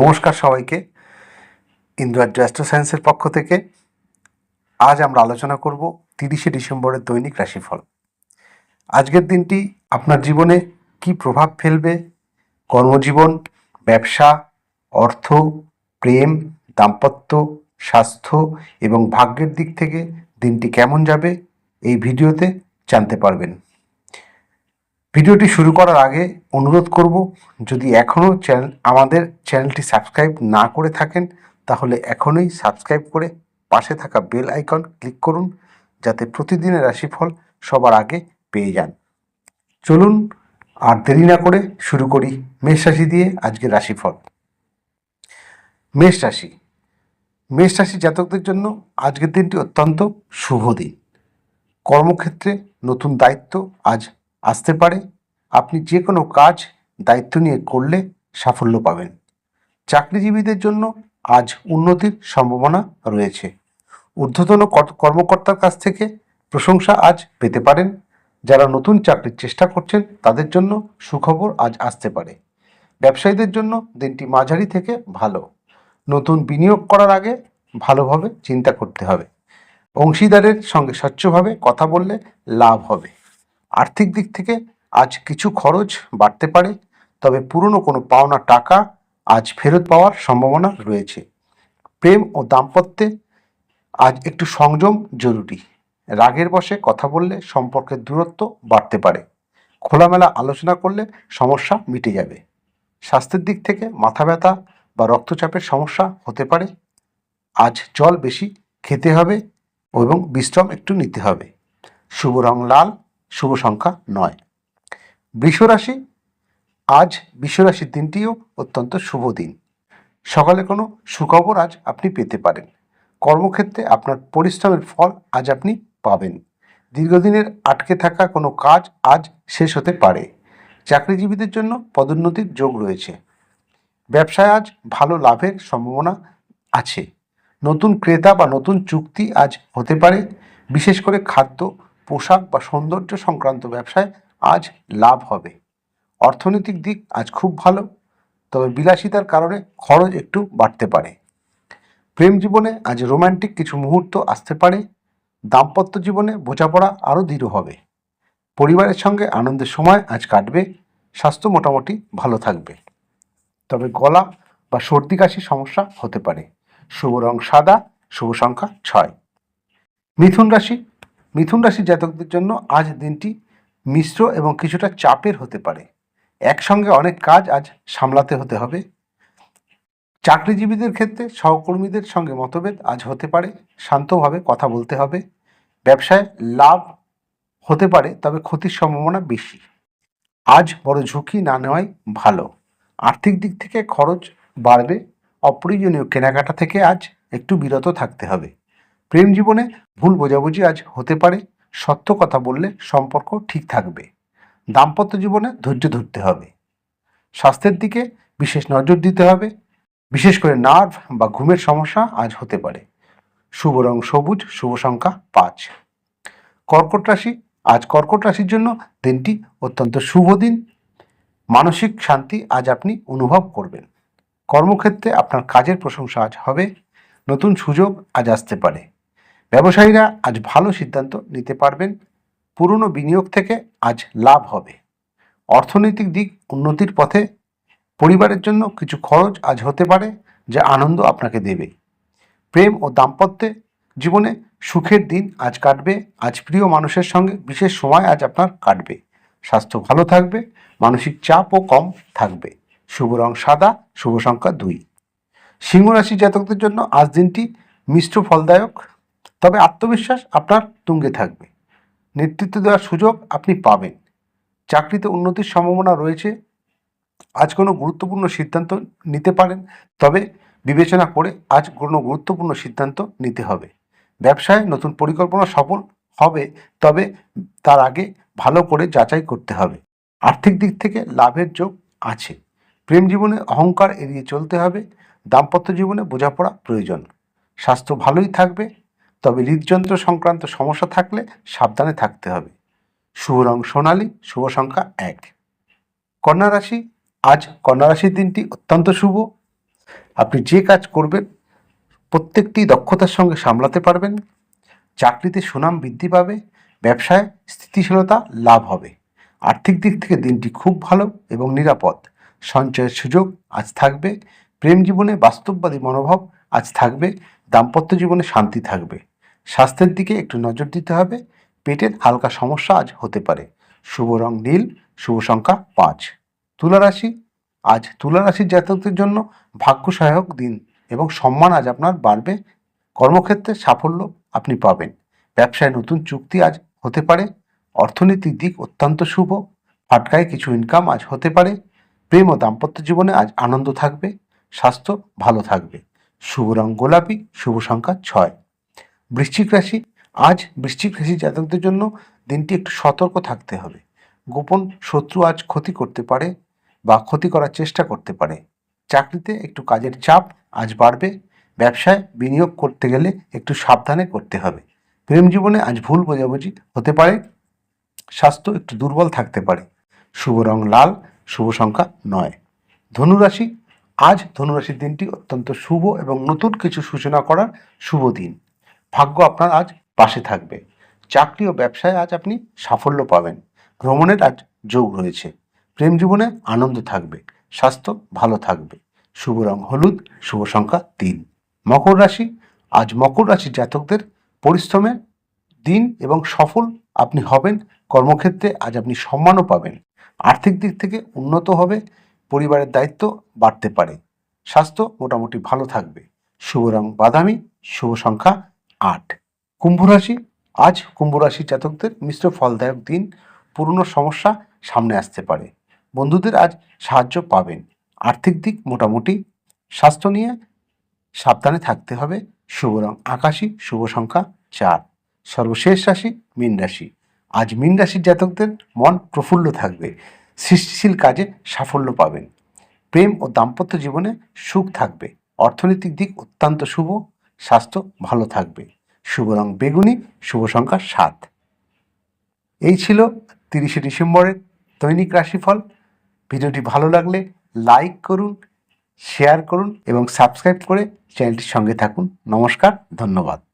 নমস্কার সবাইকে ইন্দ্রাজ অ্যাস্ট্রো সায়েন্সের পক্ষ থেকে। আজ আমরা আলোচনা করব তিরিশে ডিসেম্বরের দৈনিক রাশিফল। আজকের দিনটি আপনার জীবনে কি প্রভাব ফেলবে? কর্মজীবন, ব্যবসা, অর্থ, প্রেম, দাম্পত্য, স্বাস্থ্য এবং ভাগ্যের দিক থেকে দিনটি কেমন যাবে? এই ভিডিওতে জানতে পারবেন। ভিডিওটি শুরু করার আগে অনুরোধ করব, যদি এখনও চ্যানেল, আমাদের চ্যানেলটি সাবস্ক্রাইব না করে থাকেন, তাহলে এখনই সাবস্ক্রাইব করে পাশে থাকা বেল আইকন ক্লিক করুন, যাতে প্রতিদিনের রাশিফল সবার আগে পেয়ে যান। চলুন, আর দেরি না করে শুরু করি মেষ রাশি দিয়ে আজকের রাশিফল। মেষ রাশি। মেষ রাশি জাতকদের জন্য আজকের দিনটি অত্যন্ত শুভ দিন। কর্মক্ষেত্রে নতুন দায়িত্ব আজ আসতে পারে। আপনি যে কোনো কাজ দায়িত্ব নিয়ে করলে সাফল্য পাবেন। চাকরিজীবীদের জন্য আজ উন্নতির সম্ভাবনা রয়েছে। ঊর্ধ্বতন কর- কর্মকর্তার কাছ থেকে প্রশংসা আজ পেতে পারেন। যারা নতুন চাকরির চেষ্টা করছেন, তাদের জন্য সুখবর আজ আসতে পারে। ব্যবসায়ীদের জন্য দিনটি মাঝারি থেকে ভালো। নতুন বিনিয়োগ করার আগে ভালোভাবে চিন্তা করতে হবে। অংশীদারের সঙ্গে স্বচ্ছভাবে কথা বললে লাভ হবে। আর্থিক দিক থেকে আজ কিছু খরচ বাড়তে পারে, তবে পুরনো কোনো পাওনা টাকা আজ ফেরত পাওয়ার সম্ভাবনা রয়েছে। প্রেম ও দাম্পত্যে আজ একটু সংযম জরুরি। রাগের বশে কথা বললে সম্পর্কের দূরত্ব বাড়তে পারে। খোলামেলা আলোচনা করলে সমস্যা মিটে যাবে। স্বাস্থ্যের দিক থেকে মাথা ব্যথা বা রক্তচাপের সমস্যা হতে পারে। আজ জল বেশি খেতে হবে এবং বিশ্রাম একটু নিতে হবে। শুভ রং লাল শুভ সংখ্যা নয়। বৃষরাশি, আজ বিশ্বরাশির দিনটিও অত্যন্ত শুভ দিন। সকালে কোনো সুখবর আজ আপনি পেতে পারেন। কর্মক্ষেত্রে আপনার পরিশ্রমের ফল আজ আপনি পাবেন। দীর্ঘদিনের আটকে থাকা কোনো কাজ আজ শেষ হতে পারে। চাকরিজীবীদের জন্য পদোন্নতির যোগ রয়েছে। ব্যবসায় আজ ভালো লাভের সম্ভাবনা আছে। নতুন ক্রেতা বা নতুন চুক্তি আজ হতে পারে। বিশেষ করে খাদ্য পোশাক বা সৌন্দর্য সংক্রান্ত ব্যবসায় আজ লাভ হবে। অর্থনৈতিক দিক আজ খুব ভালো, তবে বিলাসিতার কারণে খরচ একটু বাড়তে পারে। প্রেম জীবনে আজ রোমান্টিক কিছু মুহূর্ত আসতে পারে, দাম্পত্য জীবনে বোঝাপড়া আরও দৃঢ় হবে। পরিবারের সঙ্গে আনন্দের সময় আজ কাটবে, স্বাস্থ্য মোটামুটি ভালো থাকবে। তবে গলা বা সর্দি কাশির সমস্যা হতে পারে। শুভ রং সাদা, শুভ সংখ্যা ছয়। মিথুন রাশি মিথুন রাশি জাতকদের জন্য আজ দিনটি মিশ্র এবং কিছুটা চাপের হতে পারে। একসঙ্গে অনেক কাজ আজ সামলাতে হতে হবে। চাকরিজীবীদের ক্ষেত্রে সহকর্মীদের সঙ্গে মতভেদ আজ হতে পারে, শান্তভাবে কথা বলতে হবে। ব্যবসায় লাভ হতে পারে, তবে ক্ষতির সম্ভাবনা বেশি। আজ বড় ঝুঁকি না নেওয়াই ভালো। আর্থিক দিক থেকে খরচ বাড়বে। অপ্রয়োজনীয় কেনাকাটা থেকে আজ একটু বিরত থাকতে হবে। প্রেম জীবনে ভুল বোঝাবুঝি আজ হতে পারে, সত্য কথা বললে সম্পর্ক ঠিক থাকবে। দাম্পত্য জীবনে ধৈর্য ধরতে হবে। স্বাস্থ্যের দিকে বিশেষ নজর দিতে হবে। বিশেষ করে নার্ভ বা ঘুমের সমস্যা আজ হতে পারে। শুভ রং সবুজ, শুভ সংখ্যা পাঁচ। কর্কট রাশি, আজ কর্কট রাশির জন্য দিনটি অত্যন্ত শুভ দিন। মানসিক শান্তি আজ আপনি অনুভব করবেন। কর্মক্ষেত্রে আপনার কাজের প্রশংসা আজ হবে। নতুন সুযোগ আজ আসতে পারে। ব্যবসায়ীরা আজ ভালো সিদ্ধান্ত নিতে পারবেন। পুরনো বিনিয়োগ থেকে আজ লাভ হবে। অর্থনৈতিক দিক উন্নতির পথে পরিবারের জন্য কিছু খরচ আজ হতে পারে যা আনন্দ আপনাকে দেবে। প্রেম ও দাম্পত্যে জীবনে সুখের দিন আজ কাটবে। আজ প্রিয় মানুষের সঙ্গে বিশেষ সময় আজ আপনার কাটবে। স্বাস্থ্য ভালো থাকবে, মানসিক চাপও কম থাকবে। শুভ রং সাদা, শুভ সংখ্যা দুই। সিংহ রাশি জাতকদের জন্য আজ দিনটি মিশ্র ফলদায়ক। তবে আত্মবিশ্বাস আপনার তুঙ্গে থাকবে। নেতৃত্ব দেওয়ার সুযোগ আপনি পাবেন। চাকরিতে উন্নতির সম্ভাবনা রয়েছে। আজ কোনো গুরুত্বপূর্ণ সিদ্ধান্ত নিতে পারেন, তবে বিবেচনা করে আজ কোনো গুরুত্বপূর্ণ সিদ্ধান্ত নিতে হবে। ব্যবসায় নতুন পরিকল্পনা সফল হবে, তবে তার আগে ভালো করে যাচাই করতে হবে। আর্থিক দিক থেকে লাভের যোগ আছে। প্রেম জীবনে অহংকার এড়িয়ে চলতে হবে। দাম্পত্য জীবনে বোঝাপড়া প্রয়োজন। স্বাস্থ্য ভালোই থাকবে তবে হৃদযন্ত্র সংক্রান্ত সমস্যা থাকলে সাবধানে থাকতে হবে। শুভ রং সোনালী, শুভ সংখ্যা এক। কন্যা রাশি, আজ কন্যা রাশির দিনটি অত্যন্ত শুভ। আপনি যে কাজ করবেন, প্রত্যেকটি দক্ষতার সঙ্গে সামলাতে পারবেন। চাকরিতে সুনাম বৃদ্ধি পাবে, ব্যবসায় স্থিতিশীলতা লাভ হবে। আর্থিক দিক থেকে দিনটি খুব ভালো এবং নিরাপদ। সঞ্চয়ের সুযোগ আজ থাকবে, প্রেম জীবনে বাস্তববাদী মনোভাব আজ থাকবে, দাম্পত্য জীবনে শান্তি থাকবে। স্বাস্থ্যের দিকে একটু নজর দিতে হবে। পেটের হালকা সমস্যা আজ হতে পারে। শুভ রং নীল, শুভ সংখ্যা পাঁচ। তুলা রাশি, আজ তুলা রাশির জাতকদের জন্য ভাগ্য সহায়ক দিন এবং সম্মান আজ আপনার বাড়বে। কর্মক্ষেত্রে সাফল্য আপনি পাবেন। ব্যবসায় নতুন চুক্তি আজ হতে পারে। অর্থনৈতিক দিক অত্যন্ত শুভ। ফাটকায় কিছু ইনকাম আজ হতে পারে। প্রেম ও দাম্পত্য জীবনে আজ আনন্দ থাকবে। স্বাস্থ্য ভালো থাকবে। শুভ রং গোলাপি, শুভ সংখ্যা ছয়। বৃশ্চিক রাশি। আজ বৃশ্চিক রাশি জাতকদের জন্য দিনটি একটু সতর্ক থাকতে হবে। গোপন শত্রু আজ ক্ষতি করতে পারে বা ক্ষতি করার চেষ্টা করতে পারে। চাকরিতে একটু কাজের চাপ আজ বাড়বে। ব্যবসায় বিনিয়োগ করতে গেলে একটু সাবধানে করতে হবে। প্রেম জীবনে আজ ভুল বোঝাবুঝি হতে পারে। স্বাস্থ্য একটু দুর্বল থাকতে পারে। শুভ রং লাল, শুভ সংখ্যা নয়। ধনুরাশি আজ ধনুরাশির দিনটি অত্যন্ত শুভ এবং নতুন কিছু সূচনা করার শুভ দিন। ভাগ্য আপনার আজ পাশে থাকবে। চাকরি ও ব্যবসায় আজ আপনি সাফল্য পাবেন। ভ্রমণের আজ যোগ রয়েছে। প্রেম জীবনে আনন্দ থাকবে। স্বাস্থ্য ভালো থাকবে। শুভ রং হলুদ, শুভ সংখ্যা তিন। মকর রাশি, আজ মকর রাশির জাতকদের পরিশ্রমের দিন এবং সফল আপনি হবেন। কর্মক্ষেত্রে আজ আপনি সম্মানও পাবেন। আর্থিক দিক থেকে উন্নত হবে। পরিবারের দায়িত্ব বাড়তে পারে। স্বাস্থ্য মোটামুটি ভালো থাকবে। শুভ রং বাদামি, শুভ সংখ্যা আট। কুম্ভ রাশি, আজ কুম্ভ রাশি জাতকদের মিশ্র ফলদায়ক দিন, পুরনো সমস্যা সামনে আসতে পারে। বন্ধুদের আজ সাহায্য পাবেন। আর্থিক দিক মোটামুটি। স্বাস্থ্য নিয়ে সাবধানে থাকতে হবে। শুভ রং আকাশী, শুভ সংখ্যা চার। সর্বশেষ রাশি, মীন রাশি। আজ মীন রাশির জাতকদের মন প্রফুল্ল থাকবে। সৃষ্টিশীল কাজে সাফল্য পাবেন। প্রেম ও দাম্পত্য জীবনে সুখ থাকবে। অর্থনৈতিক দিক অত্যন্ত শুভ। স্বাস্থ্য ভালো থাকবে। শুভ রং বেগুনি, শুভ সংখ্যা সাত। এই ছিল তিরিশে ডিসেম্বরের দৈনিক রাশিফল। ভিডিওটি ভালো লাগলে লাইক করুন, শেয়ার করুন এবং সাবস্ক্রাইব করে চ্যানেলটির সঙ্গে থাকুন। নমস্কার, ধন্যবাদ।